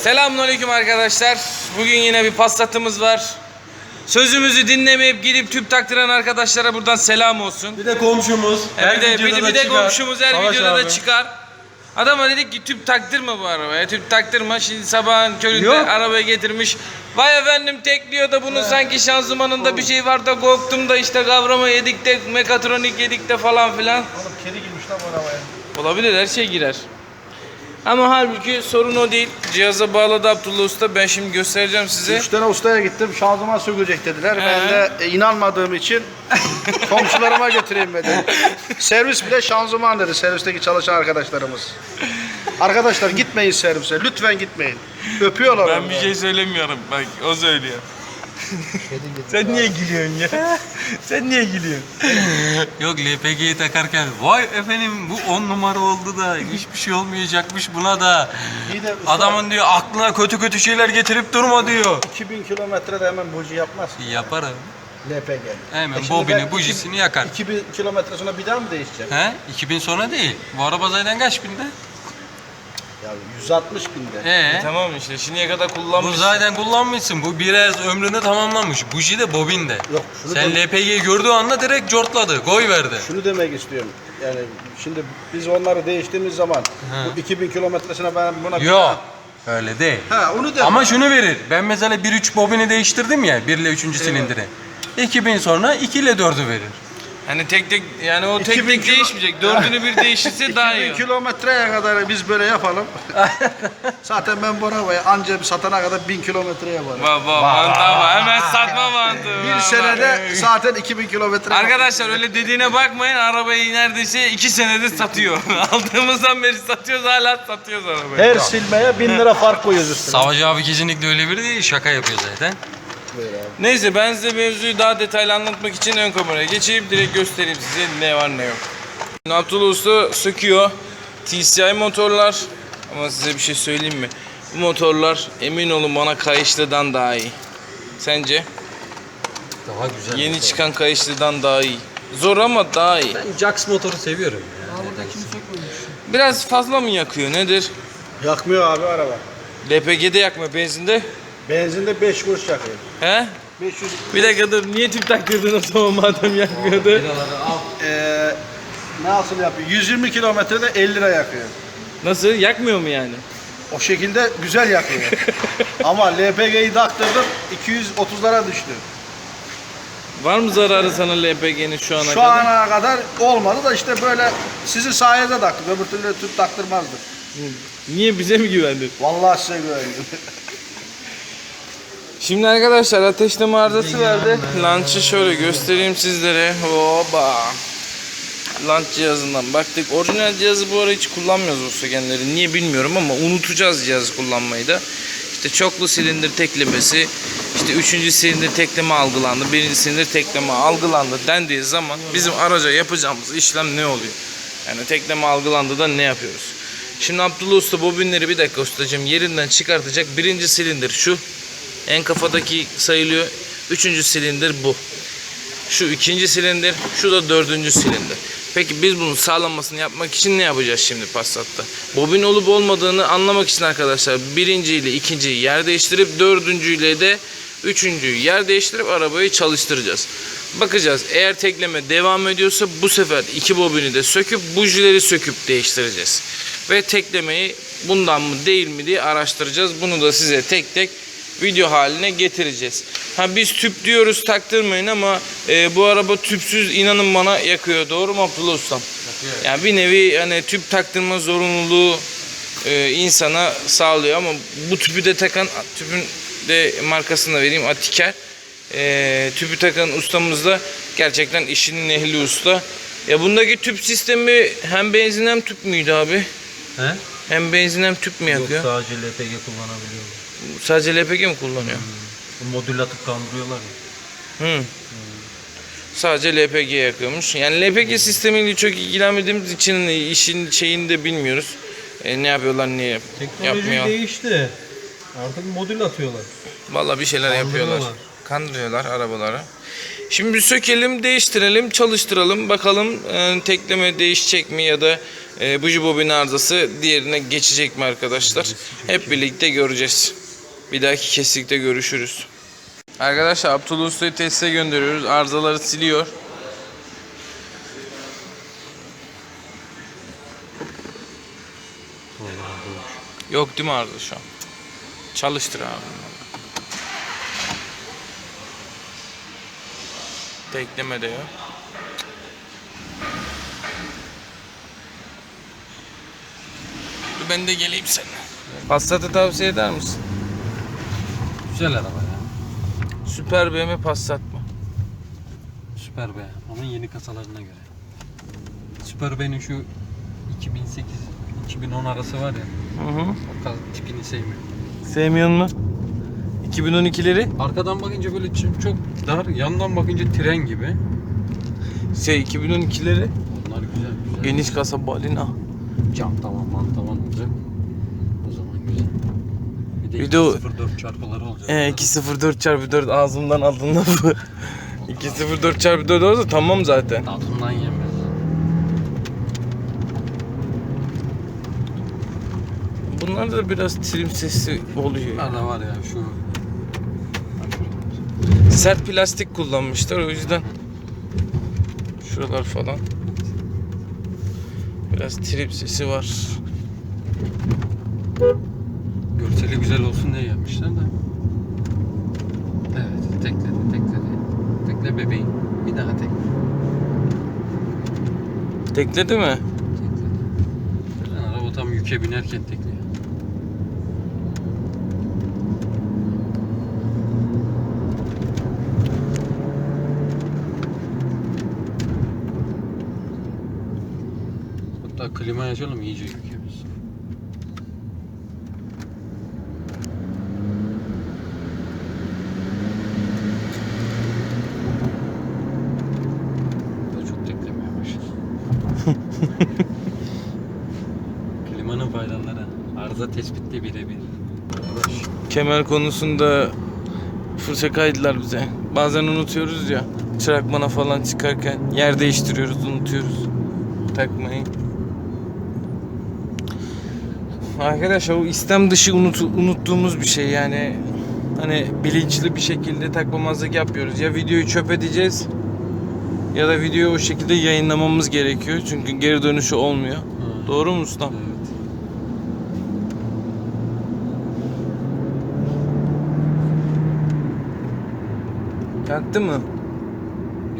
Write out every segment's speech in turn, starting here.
Selamünaleyküm arkadaşlar. Bugün yine bir Passat'ımız var. Sözümüzü dinlemeyip gidip tüp taktıran arkadaşlara buradan selam olsun. Bir de komşumuz. E bir de, bir, de- bir de çıkar. komşumuz her Savaş videoda abi. da çıkar. Adama dedik ki tüp taktırma bu arabaya. Tüp taktırma. Şimdi sabahın köründe Yok. arabayı getirmiş. Vay efendim tekliyor da bunun sanki şanzımanında bir şey var da korktum da işte kavrama yedik de mekatronik yedik de falan filan. Oğlum kedi girmiş lan bu arabaya. Olabilir her şey girer. Ama halbuki sorun o değil. Cihaza bağladı Abdullah Usta. Ben şimdi göstereceğim size. Üç tane ustaya gittim şanzıman sökülecek dediler. He. Ben de e, inanmadığım için komşularıma götüreyim dedim. Servis bile şanzıman dedi servisteki çalışan arkadaşlarımız. Arkadaşlar gitmeyin servise lütfen gitmeyin. Öpüyorlar Ben orada. bir şey söylemiyorum. Bak o söylüyor. Sen niye gülüyorsun ya? Sen niye gülüyorsun? Yok LPG'yi takarken vay efendim bu 10 numara oldu da hiçbir şey olmayacakmış buna da. İyi de usta, Adamın diyor aklına kötü kötü şeyler getirip durma diyor. 2000 kilometrede hemen buji yapmaz. Yaparım. LPG. Hemen E şimdi bobini, ben bujisini iki- yakar. 2000 kilometre sonra bir daha mı değişeceğim? He? 2000 sonra değil. Bu araba zaten kaç binde? Ya 160 binde. Ee? Tamam işte şimdiye kadar Bu zaten kullanmışsın. Bu biraz ömrünü tamamlamış. Buji de bobin de. Yok şunu, Sen dem- LPG'yi gördüğü anda direkt cortladı. Koy verdi. şunu demek istiyorum. Yani şimdi biz onları değiştiğimiz zaman bu 2000 kilometresine ben buna Yok. Öyle değil. Ha onu demek. Ama şunu verir. Ben mesela 1.3 bobini değiştirdim ya 1 ile 3. silindiri. 2000 sonra 2 ile 4'ü verir. Hani tek tek yani o tek 2000 tek kilo- değişmeyecek. Dördünü bir değişirse daha iyi. 2000 kilometreye kadar biz böyle yapalım. Zaten ben bu arabayı anca satana kadar 1000 kilometre yaparım. Baba mantığa bak. Hemen satma mantığı. Bir Bak, senede zaten 2000 kilometre. Arkadaşlar öyle dediğine bakmayın. Arabayı neredeyse iki senedir satıyor. Aldığımızdan beri satıyoruz hala satıyoruz arabayı. Her silmeye 1000 lira fark koyuyoruz üstüne. Savaş abi kesinlikle öyle biri değil. Şaka yapıyor zaten. Buyur abi. Neyse ben size mevzuyu daha detaylı anlatmak için ön kameraya geçeyim direkt göstereyim size ne var ne yok. Abdullah Usta söküyor. TCI motorlar ama size bir şey söyleyeyim mi? Bu motorlar emin olun bana kayışlıdan daha iyi. Sence? Daha güzel. Yeni çıkan kayışlıdan daha iyi. Zor ama daha iyi. Ben Jax motoru seviyorum. Biraz fazla mı yakıyor nedir? Yakmıyor abi araba. LPG'de yakmıyor benzinde. Benzinde 5 kuruş yakıyor. He? 500 Bir dakika dur niye tüp taktırdın o zaman madem yakmıyordu? Eee nasıl yapıyor? 120 kilometrede 50 lira yakıyor. Nasıl? Yakmıyor mu yani? O şekilde güzel yakıyor. Ama LPG'yi taktırdım 230'lara düştü. Var mı zararı sana LPG'nin şu ana Şu kadar? ana kadar olmadı da işte böyle sizin sayenizde taktık. Öbür türlü tüp taktırmazdık. Niye bize mi güvendin? Vallahi size güvendim. Şimdi arkadaşlar ateşleme arızası verdi. Launch'ı şöyle göstereyim sizlere. Hoba. Launch cihazından baktık. Orijinal cihazı bu ara hiç kullanmıyoruz Volkswagen'leri. Niye bilmiyorum ama unutacağız cihazı kullanmayı da. İşte çoklu silindir teklemesi, işte üçüncü silindir tekleme algılandı, birinci silindir tekleme algılandı dendiği zaman bizim araca yapacağımız işlem ne oluyor? Yani tekleme algılandı da ne yapıyoruz? Şimdi Abdullah Usta bobinleri bir dakika ustacığım yerinden çıkartacak. Birinci silindir şu. En kafadaki sayılıyor. Üçüncü silindir bu. Şu ikinci silindir, şu da dördüncü silindir. Peki biz bunun sağlanmasını yapmak için ne yapacağız şimdi Passat'ta? Bobin olup olmadığını anlamak için arkadaşlar birinci ile ikinciyi yer değiştirip dördüncü ile de üçüncüyü yer değiştirip arabayı çalıştıracağız. Bakacağız eğer tekleme devam ediyorsa bu sefer iki bobini de söküp bujileri söküp değiştireceğiz. Ve teklemeyi bundan mı değil mi diye araştıracağız. Bunu da size tek tek video haline getireceğiz. Ha biz tüp diyoruz taktırmayın ama e, bu araba tüpsüz inanın bana yakıyor. Doğru mu Abdullah Ustam? Yani bir nevi hani tüp taktırma zorunluluğu e, insana sağlıyor ama bu tüpü de takan tüpün de markasını da vereyim Atiker. E, tüpü takan ustamız da gerçekten işinin ehli usta. Ya bundaki tüp sistemi hem benzin hem tüp müydü abi? He? Hem benzin hem tüp mü yakıyor? sadece LPG kullanabiliyor. Sadece LPG mi kullanıyor? Modül atıp kandırıyorlar ya. Hı. Sadece LPG yakıyormuş. Yani LPG sistemiyle çok ilgilenmediğimiz için işin şeyini de bilmiyoruz. E, ne yapıyorlar, ne yap Teknoloji yapmıyor. değişti. Artık modül atıyorlar. Vallahi bir şeyler yapıyorlar. Kandırıyorlar arabaları. Şimdi bir sökelim, değiştirelim, çalıştıralım. Bakalım e, tekleme değişecek mi ya da e, buji bobin arızası diğerine geçecek mi arkadaşlar? Hep birlikte göreceğiz. Bir dahaki kesikte görüşürüz. Arkadaşlar Abdullah Usta'yı teste gönderiyoruz. Arızaları siliyor. Yok değil mi arıza şu an? Çalıştır abi. Tekleme de yok. Dur ben de geleyim seninle. Passat'ı tavsiye eder misin? Güzel araba ya. Süper BMW Passat mı? Süper be. Onun yeni kasalarına göre. Süper B'nin şu 2008 2010 arası var ya. Hı hı. O kaz- tipini sevmiyorum. Sevmiyor mu? 2012'leri? Arkadan bakınca böyle ç- çok dar, yandan bakınca tren gibi. Şey 2012'leri Onlar güzel güzel. geniş kasa balina. Cam tamam, man tamam olacak. O zaman güzel. Bir de, Bir de o- 204 çarpıları olacak. Ee 204 çarpı 4 ağzımdan aldın lafı. 204 çarpı 4 olsa tamam zaten. Tadından yenmez. Bunlar da biraz trim sesi oluyor. Da var ya şu... Sert plastik kullanmışlar o yüzden. Şuralar falan. Biraz trim sesi var. Görseli güzel olsun diye yapmışlar da. Evet, tekledi, tekledi. Tekle bebeğim. Bir daha tekle. Tekledi mi? Tekledi. Zaten araba tam yüke binerken tekliyor. Hatta klimayı açalım iyice yükemiz. Bu da çok teklemeye başladı. Klimanın faydaları. Arıza tespitli birebir. Kemer konusunda fırça kaydılar bize. Bazen unutuyoruz ya. Çırakmana falan çıkarken yer değiştiriyoruz, unutuyoruz. Takmayı. Arkadaşlar o istem dışı unut, unuttuğumuz bir şey yani. Hani bilinçli bir şekilde takmamazlık yapıyoruz. Ya videoyu çöp edeceğiz ya da videoyu o şekilde yayınlamamız gerekiyor. Çünkü geri dönüşü olmuyor. Doğru mu ustam? Evet. Yaktı mı?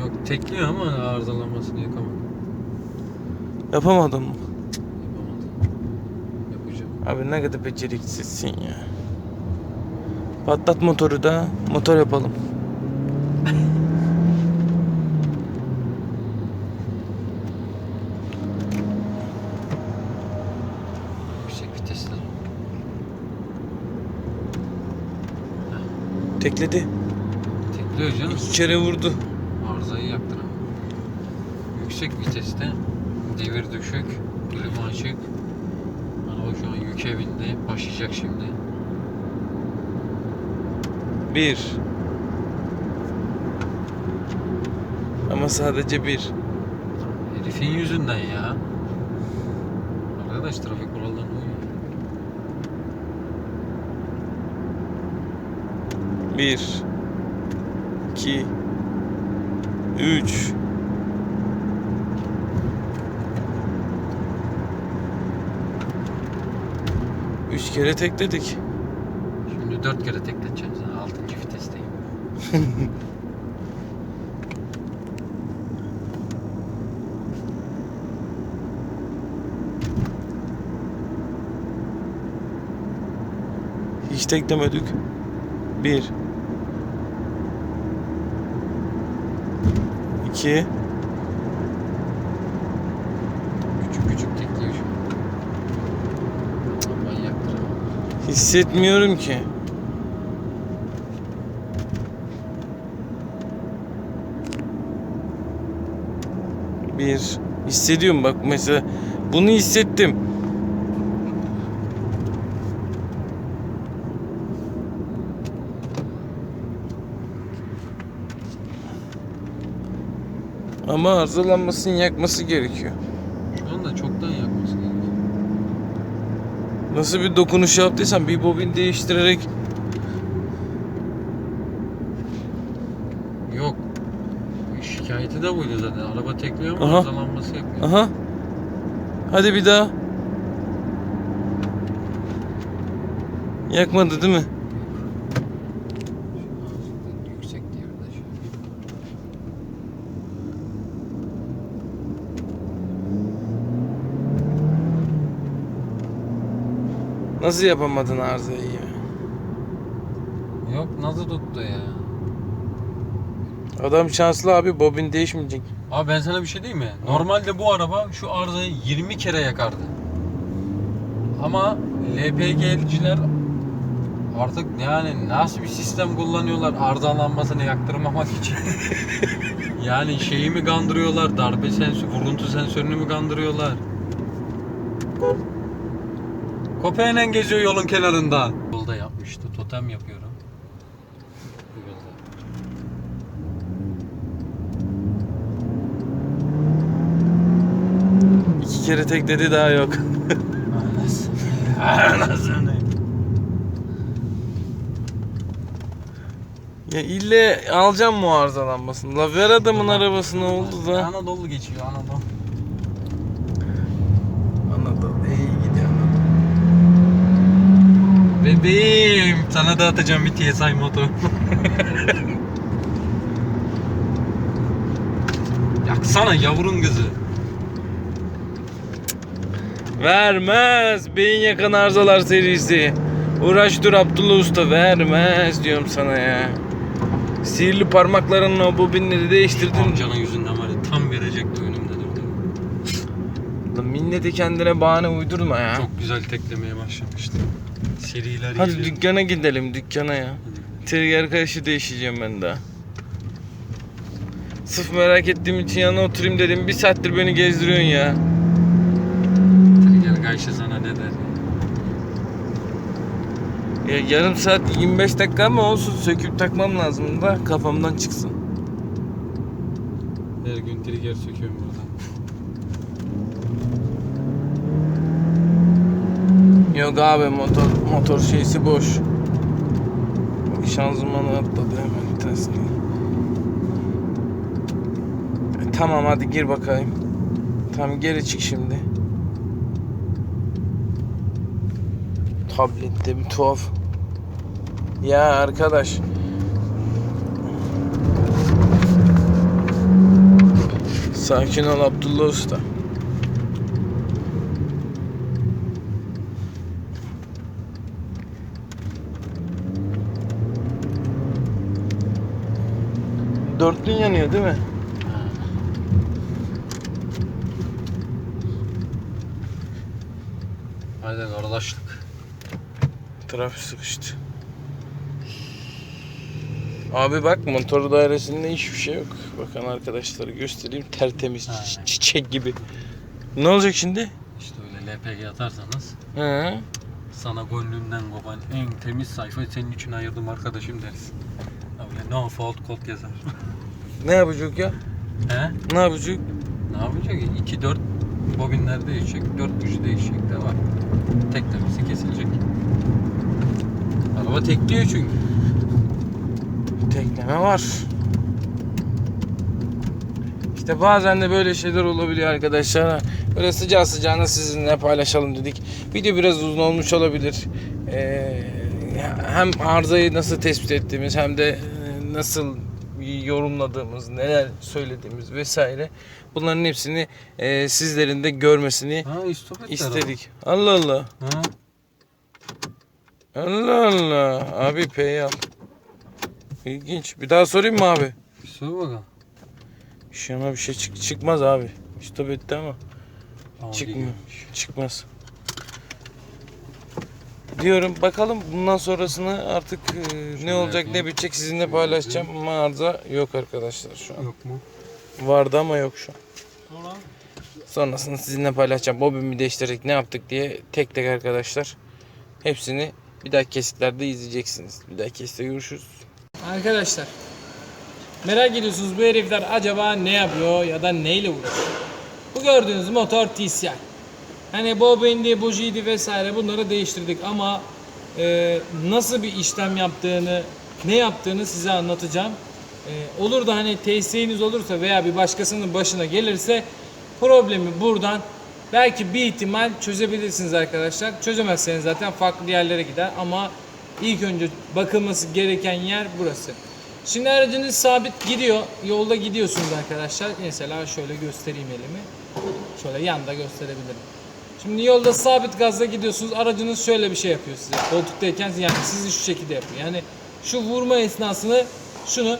Yok tekliyor ama arızalanmasını yapamadım. Yapamadım mı? Yapamadım. Yapacağım. Abi ne kadar beceriksizsin ya. Patlat motoru da motor yapalım. Yüksek vitesler. Tekledi. Tekliyor canım. İki kere vurdu. Arızayı yaktıran. Yüksek viteste devir düşük, klima açık. Araba şu an yüke bindi. Başlayacak şimdi. Bir. Ama sadece bir. Herifin yüzünden ya. Arkadaş trafik kurallarına uyuyor. Bir. İki, Üç. Üç kere tekledik. Şimdi dört kere tekleteceğim sana. Altıncı vitesteyim. Hiç teklemedik. Bir. İki. Küçük küçük tekliyor şu an. Manyaktır ama. Hissetmiyorum ki. Bir. Hissediyorum bak mesela. Bunu hissettim. Ama arızalanmasını yakması gerekiyor. Şu anda çoktan yakması gerekiyor. Nasıl bir dokunuş yaptıysan bir bobin değiştirerek Yok. Şikayeti de buydu zaten. Araba tekliyor ama Aha. arızalanması yapıyor. Aha. Hadi bir daha. Yakmadı değil mi? Yüksek devirde şu. Nasıl yapamadın arızayı? Yok nasıl tuttu ya? Adam şanslı abi bobin değişmeyecek. Abi ben sana bir şey diyeyim mi? Normalde bu araba şu arızayı 20 kere yakardı. Ama LPG'ciler artık yani nasıl bir sistem kullanıyorlar arızalanmasını yaktırmamak için. yani şeyi mi kandırıyorlar, darbe sensörü, vuruntu sensörünü mü kandırıyorlar? Köpeğinle geziyor yolun kenarında. Yolda yapmıştı, totem yapıyorum. Yolda. İki kere tekledi daha yok. Anasını. ya ille alacağım mı arızalanmasını? La ver adamın arabasını oldu da. Anadolu geçiyor Anadolu. Anladım. İyi gidiyor Bebeğim sana da atacağım bir TSI motor. Yaksana yavrun kızı. Vermez. Beyin yakan arızalar serisi. Uğraş dur Abdullah Usta vermez diyorum sana ya. Sihirli parmaklarınla o bobinleri değiştirdin. Amcanın yüzünden var ya tam verecekti önümde durdu. Lan Milleti kendine bahane uydurma ya. Çok güzel teklemeye başlamıştı. Seriler Hadi izliyorum. dükkana gidelim dükkana ya. Trigger kayışı değişeceğim ben daha. Sırf merak ettiğim için yana oturayım dedim. Bir saattir beni gezdiriyorsun ya. Trigger Gayşe sana ne der? ya yarım saat 25 dakika ama olsun söküp takmam lazım da kafamdan çıksın. Her gün trigger söküyorum buradan. Yok abi motor motor şeysi boş. Bak şanzımanı atladı hemen ters. E, tamam hadi gir bakayım. Tamam geri çık şimdi. Tablette bir tuhaf. Ya arkadaş. Sakin ol Abdullah Usta. Dörtlün yanıyor değil mi? Hadi kardeşlik. Trafik sıkıştı. Abi bak motor dairesinde hiçbir şey yok. Bakın arkadaşları göstereyim tertemiz Ha. çi- çiçek gibi. Ne olacak şimdi? İşte öyle LPG atarsanız He. sana gönlünden kopan en temiz sayfa senin için ayırdım arkadaşım deriz. Öyle no fault code yazar. Ne yapacak ya? He? Ne yapacak? Ne yapacak? 2-4 bobinler değişecek, 4 gücü değişecek de var. Teklemesi kesilecek. Araba tekliyor çünkü. Tekleme var. İşte bazen de böyle şeyler olabiliyor arkadaşlar. Böyle sıcağı sıcağına sizinle paylaşalım dedik. Video biraz uzun olmuş olabilir. Ee, hem arızayı nasıl tespit ettiğimiz hem de nasıl yorumladığımız, neler söylediğimiz vesaire. Bunların hepsini e, sizlerin de görmesini Ha istop istedik. Allah Allah. araba. Ha? Allah Allah. Abi P'yi al. İlginç. Bir daha sorayım mı abi? Bir sor bakalım. Şuna bir şey çık çıkmaz abi. Stop etti ama Audi çıkmıyor. Çıkmaz. Diyorum bakalım bundan sonrasını artık e, ne olacak yapayım. ne bitecek sizinle Şöyle paylaşacağım ama arıza yok arkadaşlar şu an. Yok mu? Vardı ama yok şu an. Sonra? Sonrasını sizinle paylaşacağım. Bobimi değiştirdik ne yaptık diye tek tek arkadaşlar. Hepsini bir dahaki kesitlerde izleyeceksiniz. Bir dahaki kesitte görüşürüz. Arkadaşlar Merak ediyorsunuz bu herifler acaba ne yapıyor ya da neyle uğraşıyor? Bu gördüğünüz motor TCI. Hani bobindi, bujiydi vesaire bunları değiştirdik ama e, nasıl bir işlem yaptığını, ne yaptığını size anlatacağım. E, olur da hani TC'niz olursa veya bir başkasının başına gelirse problemi buradan belki bir ihtimal çözebilirsiniz arkadaşlar. Çözemezseniz zaten farklı yerlere gider ama ilk önce bakılması gereken yer burası. Şimdi aracınız sabit gidiyor. Yolda gidiyorsunuz arkadaşlar. Mesela şöyle göstereyim elimi. Şöyle yanda gösterebilirim. Şimdi yolda sabit gazla gidiyorsunuz. Aracınız şöyle bir şey yapıyor size. Koltuktayken yani sizi şu şekilde yapıyor. Yani şu vurma esnasını şunu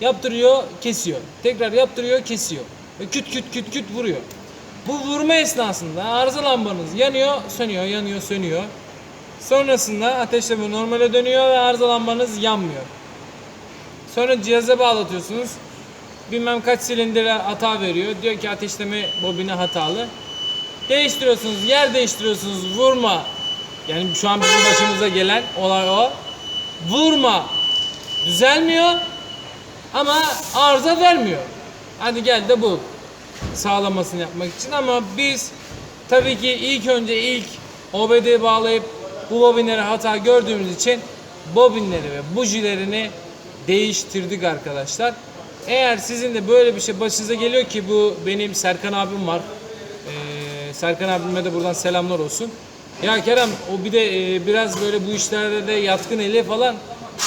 yaptırıyor, kesiyor. Tekrar yaptırıyor, kesiyor. Ve küt küt küt küt vuruyor. Bu vurma esnasında arıza lambanız yanıyor, sönüyor, yanıyor, sönüyor. Sonrasında ateşleme normale dönüyor ve arıza lambanız yanmıyor. Sonra cihaza bağlatıyorsunuz. Bilmem kaç silindire hata veriyor. Diyor ki ateşleme bobini hatalı. Değiştiriyorsunuz, yer değiştiriyorsunuz. Vurma. Yani şu an bizim başımıza gelen olay o. Vurma. Düzelmiyor. Ama arıza vermiyor. Hadi gel de bu. Sağlamasını yapmak için ama biz tabii ki ilk önce ilk OBD bağlayıp bu bobinlere hata gördüğümüz için bobinleri ve bujilerini değiştirdik arkadaşlar. Eğer sizin de böyle bir şey başınıza geliyor ki bu benim Serkan abim var. Serkan abime de buradan selamlar olsun. Ya Kerem o bir de e, biraz böyle bu işlerde de yatkın eli falan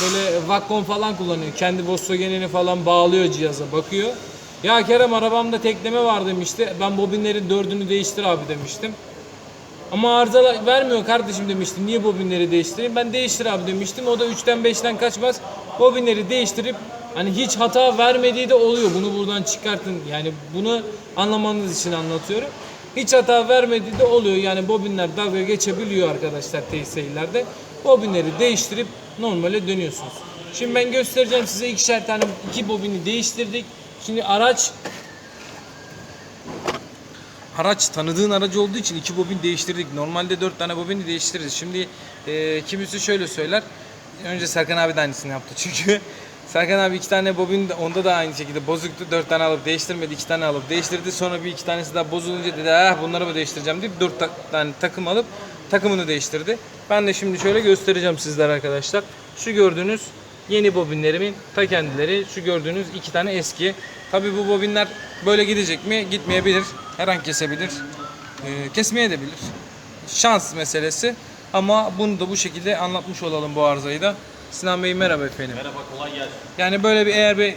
böyle Vakkon falan kullanıyor. Kendi Volkswagen'ini falan bağlıyor cihaza bakıyor. Ya Kerem arabamda tekleme var demişti. Ben bobinlerin dördünü değiştir abi demiştim. Ama arıza vermiyor kardeşim demişti. Niye bobinleri değiştireyim? Ben değiştir abi demiştim. O da 3'ten 5'ten kaçmaz. Bobinleri değiştirip hani hiç hata vermediği de oluyor. Bunu buradan çıkartın. Yani bunu anlamanız için anlatıyorum. Hiç hata vermediği de oluyor. Yani bobinler dalga geçebiliyor arkadaşlar TSI'lerde. Bobinleri değiştirip normale dönüyorsunuz. Şimdi ben göstereceğim size ikişer tane iki bobini değiştirdik. Şimdi araç Araç tanıdığın aracı olduğu için iki bobin değiştirdik. Normalde dört tane bobini değiştiririz. Şimdi e, kimisi şöyle söyler. Önce Serkan abi de aynısını yaptı çünkü. Serkan abi iki tane bobin onda da aynı şekilde bozuktu. Dört tane alıp değiştirmedi. iki tane alıp değiştirdi. Sonra bir iki tanesi daha bozulunca dedi ah bunları mı değiştireceğim deyip dört ta- tane takım alıp takımını değiştirdi. Ben de şimdi şöyle göstereceğim sizlere arkadaşlar. Şu gördüğünüz yeni bobinlerimin ta kendileri. Şu gördüğünüz iki tane eski. Tabi bu bobinler böyle gidecek mi? Gitmeyebilir. Her an kesebilir. Ee, kesmeye de bilir. Şans meselesi. Ama bunu da bu şekilde anlatmış olalım bu arızayı da. Sinan Bey merhaba efendim. Merhaba kolay gelsin. Yani böyle bir eğer bir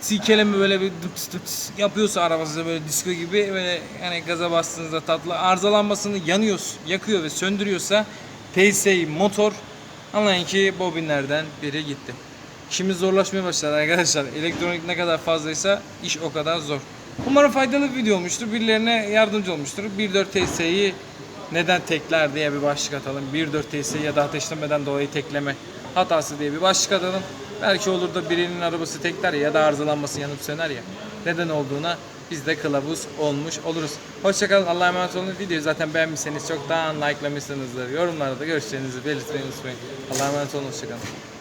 silkeleme böyle bir dıps dıps yapıyorsa arabası böyle disco gibi böyle yani gaza bastığınızda tatlı arızalanmasını yanıyor, yakıyor ve söndürüyorsa PSI motor anlayın ki bobinlerden biri gitti. İşimiz zorlaşmaya başladı arkadaşlar. Elektronik ne kadar fazlaysa iş o kadar zor. Umarım faydalı bir video olmuştur. Birilerine yardımcı olmuştur. 1.4 TS'yi neden tekler diye bir başlık atalım. 1.4 TS'yi ya da ateşlemeden dolayı tekleme hatası diye bir başlık atalım. Belki olur da birinin arabası tekler ya da arızalanması yanıp söner ya. Neden olduğuna biz de kılavuz olmuş oluruz. Hoşçakalın. Allah'a emanet olun. Videoyu zaten beğenmişseniz çoktan likelamışsınızdır. Yorumlarda görüşlerinizi belirtmeyi unutmayın. Allah'a emanet olun. Hoşçakalın.